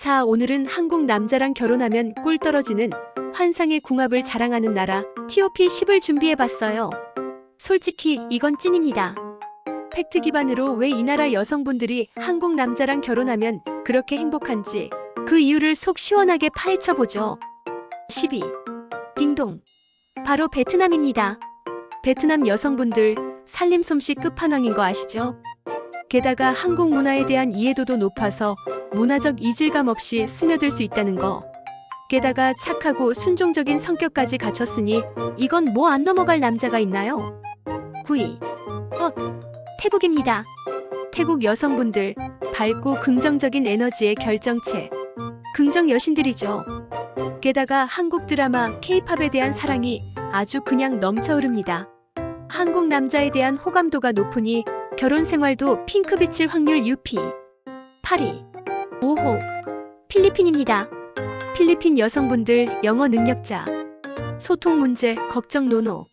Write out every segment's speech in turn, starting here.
자, 오늘은 한국 남자랑 결혼하면 꿀 떨어지는 환상의 궁합을 자랑하는 나라 TOP 10을 준비해봤어요. 솔직히 이건 찐입니다. 팩트 기반으로 왜 이 나라 여성분들이 한국 남자랑 결혼하면 그렇게 행복한지 그 이유를 속 시원하게 파헤쳐보죠. 12. 딩동. 바로 베트남입니다. 베트남 여성분들 살림 솜씨 끝판왕인 거 아시죠? 게다가 한국 문화에 대한 이해도도 높아서 문화적 이질감 없이 스며들 수 있다는 거. 게다가 착하고 순종적인 성격까지 갖췄으니 이건 뭐 안 넘어갈 남자가 있나요? 9위. 어, 태국입니다. 태국 여성분들 밝고 긍정적인 에너지의 결정체. 긍정 여신들이죠. 게다가 한국 드라마 K-팝에 대한 사랑이 아주 그냥 넘쳐 흐릅니다. 한국 남자에 대한 호감도가 높으니 결혼 생활도 핑크빛일 확률 UP. 8위. 5호. 필리핀입니다. 필리핀 여성분들 영어 능력자. 소통 문제, 걱정 노노.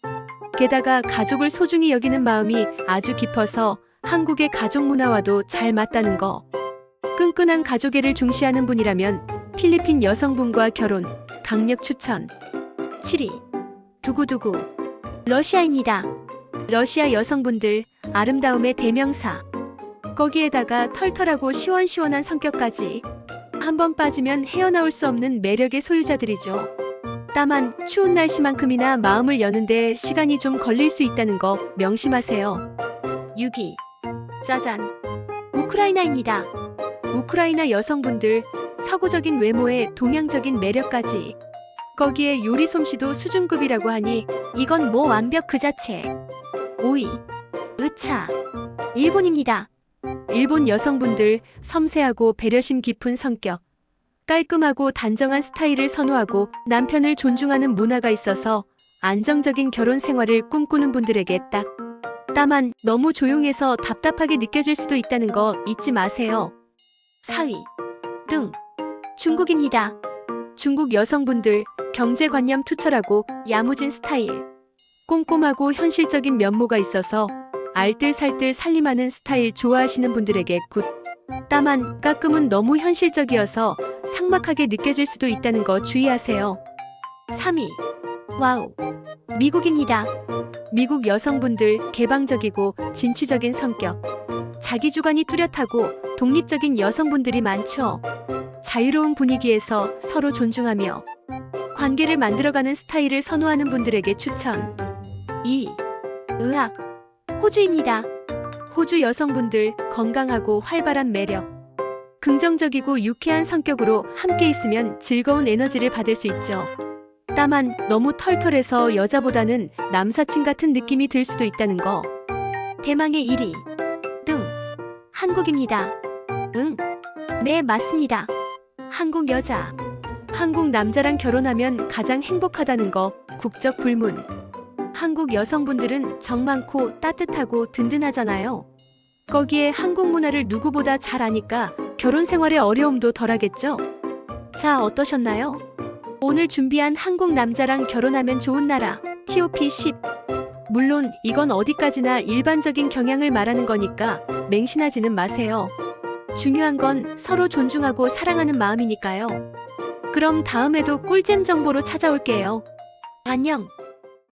게다가 가족을 소중히 여기는 마음이 아주 깊어서 한국의 가족 문화와도 잘 맞다는 거. 끈끈한 가족애를 중시하는 분이라면 필리핀 여성분과 결혼 강력 추천. 7위. 두구두구. 러시아입니다. 러시아 여성분들 아름다움의 대명사. 거기에다가 털털하고 시원시원한 성격까지. 한번 빠지면 헤어나올 수 없는 매력의 소유자들이죠. 다만 추운 날씨만큼이나 마음을 여는데 시간이 좀 걸릴 수 있다는 거 명심하세요. 6위. 짜잔. 우크라이나입니다. 우크라이나 여성분들 서구적인 외모에 동양적인 매력까지. 거기에 요리 솜씨도 수준급이라고 하니 이건 뭐 완벽 그 자체. 5위. 으차. 일본입니다. 일본 여성분들 섬세하고 배려심 깊은 성격. 깔끔하고 단정한 스타일을 선호하고 남편을 존중하는 문화가 있어서 안정적인 결혼 생활을 꿈꾸는 분들에게 딱. 다만 너무 조용해서 답답하게 느껴질 수도 있다는 거 잊지 마세요. 4위. 등. 중국입니다. 중국 여성분들 경제관념 투철하고 야무진 스타일. 꼼꼼하고 현실적인 면모가 있어서 알뜰살뜰 살림하는 스타일 좋아하시는 분들에게 굿. 다만 가끔은 너무 현실적이어서 삭막하게 느껴질 수도 있다는 거 주의하세요. 3위. 와우. 미국입니다. 미국 여성분들 개방적이고 진취적인 성격. 자기 주관이 뚜렷하고 독립적인 여성분들이 많죠. 자유로운 분위기에서 서로 존중하며 관계를 만들어가는 스타일을 선호하는 분들에게 추천. 2. 의학. 호주입니다. 호주 여성분들 건강하고 활발한 매력. 긍정적이고 유쾌한 성격으로 함께 있으면 즐거운 에너지를 받을 수 있죠. 다만 너무 털털해서 여자보다는 남사친 같은 느낌이 들 수도 있다는 거. 대망의 1위. 등. 한국입니다. 응. 네, 맞습니다. 한국 여자. 한국 남자랑 결혼하면 가장 행복하다는 거 국적 불문. 한국 여성분들은 정 많고 따뜻하고 든든하잖아요. 거기에 한국 문화를 누구보다 잘 아니까 결혼 생활의 어려움도 덜하겠죠? 자, 어떠셨나요? 오늘 준비한 한국 남자랑 결혼하면 좋은 나라, TOP 10. 물론 이건 어디까지나 일반적인 경향을 말하는 거니까 맹신하지는 마세요. 중요한 건 서로 존중하고 사랑하는 마음이니까요. 그럼 다음에도 꿀잼 정보로 찾아올게요. 안녕.